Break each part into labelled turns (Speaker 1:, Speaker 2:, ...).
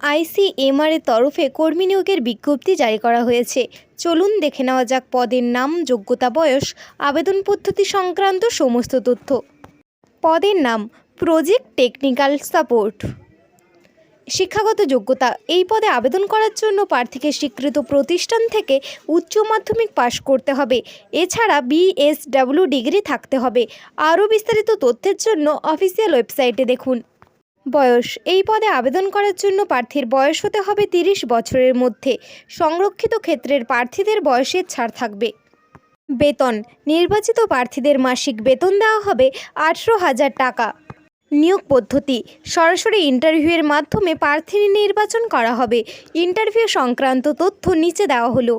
Speaker 1: ICMR এর তরফে কর্মী নিয়োগের বিজ্ঞপ্তি জারি করা হয়েছে। চলুন দেখে নেওয়া যাক পদের নাম, যোগ্যতা, বয়স, আবেদন পদ্ধতি সংক্রান্ত সমস্ত তথ্য। পদের নাম, প্রজেক্ট টেকনিক্যাল সাপোর্ট। শিক্ষাগত যোগ্যতা, এই পদে আবেদন করার জন্য প্রার্থীকে স্বীকৃত প্রতিষ্ঠান থেকে উচ্চ মাধ্যমিক পাশ করতে হবে। এছাড়া বিএসডব্লিউ ডিগ্রি থাকতে হবে। আরও বিস্তারিত তথ্যের জন্য অফিসিয়াল ওয়েবসাইটে দেখুন। বয়স। এই পদে আবেদন করার জন্য প্রার্থীর বয়স হতে হবে তিরিশ বছরের মধ্যে। সংরক্ষিত ক্ষেত্রের প্রার্থীদের বয়সের ছাড় থাকবে। বেতন। নির্বাচিত প্রার্থীদের মাসিক বেতন দেওয়া হবে আটশো হাজার টাকা। নিয়োগ পদ্ধতি। সরাসরি ইন্টারভিউয়ের মাধ্যমে প্রার্থী নির্বাচন করা হবে। ইন্টারভিউ সংক্রান্ত তথ্য নিচে দেওয়া হলো।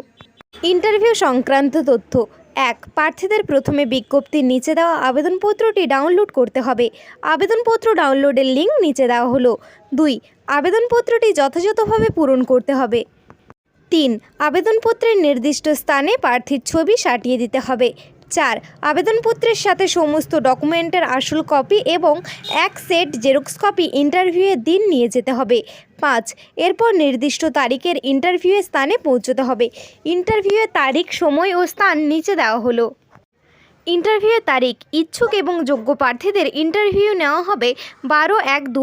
Speaker 1: ইন্টারভিউ সংক্রান্ত তথ্য। এক, প্রার্থীদের প্রথমে বিজ্ঞপ্তির নিচে দেওয়া আবেদনপত্রটি ডাউনলোড করতে হবে। আবেদনপত্র ডাউনলোডের লিঙ্ক নিচে দেওয়া হলো। দুই, আবেদনপত্রটি যথাযথভাবে পূরণ করতে হবে। তিন, আবেদনপত্রের নির্দিষ্ট স্থানে প্রার্থীর ছবি সাটিয়ে দিতে হবে। চার। আবেদনপত্রের সাথে সমস্ত ডকুমেন্টের আসল কপি এবং এক সেট জেরক্স কপি ইন্টারভিউয়ের দিন নিয়ে যেতে হবে। পাঁচ, এরপর নির্দিষ্ট তারিখের ইন্টারভিউয়ের স্থানে পৌঁছতে হবে। ইন্টারভিউয়ের তারিখ, সময় ও স্থান নিচে দেওয়া হলো। ইন্টারভিউয়ের তারিখ, ইচ্ছুক এবং যোগ্য প্রার্থীদের ইন্টারভিউ নেওয়া হবে বারো এক দু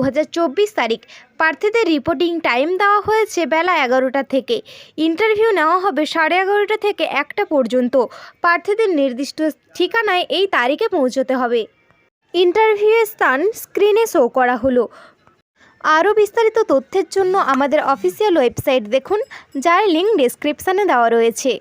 Speaker 1: তারিখ। প্রার্থীদের রিপোর্টিং টাইম দেওয়া হয়েছে বেলা এগারোটা থেকে। ইন্টারভিউ নেওয়া হবে সাড়ে এগারোটা থেকে একটা পর্যন্ত। প্রার্থীদের নির্দিষ্ট ঠিকানায় এই তারিখে পৌঁছতে হবে। ইন্টারভিউয়ের স্থান স্ক্রিনে শো করা হলো। আরও বিস্তারিত তথ্যের জন্য আমাদের অফিসিয়াল ওয়েবসাইট দেখুন, যার লিঙ্ক ডেসক্রিপশানে দেওয়া রয়েছে।